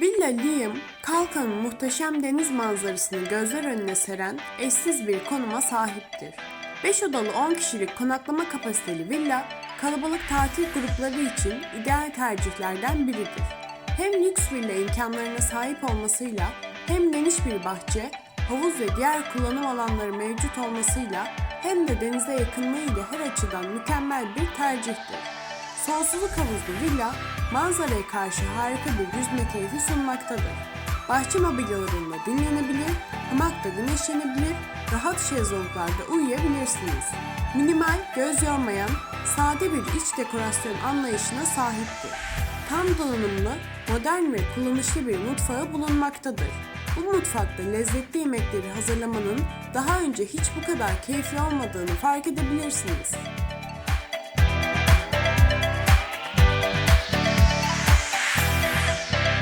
Villa Kalkan'ın muhteşem deniz manzarasını gözler önüne seren eşsiz bir konuma sahiptir. 5 odalı 10 kişilik konaklama kapasiteli villa, kalabalık tatil grupları için ideal tercihlerden biridir. Hem lüks villa imkanlarına sahip olmasıyla hem geniş bir bahçe, havuz ve diğer kullanım alanları mevcut olmasıyla hem de denize yakınlığıyla her açıdan mükemmel bir tercihtir. Sonsuzluk havuzlu villa, manzaraya karşı harika bir yüzme keyfi sunmaktadır. Bahçe mobilyalarında dinlenebilir, hamakta güneşlenebilir, rahat şezlonglarda uyuyabilirsiniz. Minimal, göz yormayan, sade bir iç dekorasyon anlayışına sahiptir. Tam donanımlı, modern ve kullanışlı bir mutfağı bulunmaktadır. Bu mutfakta lezzetli yemekleri hazırlamanın daha önce hiç bu kadar keyifli olmadığını fark edebilirsiniz.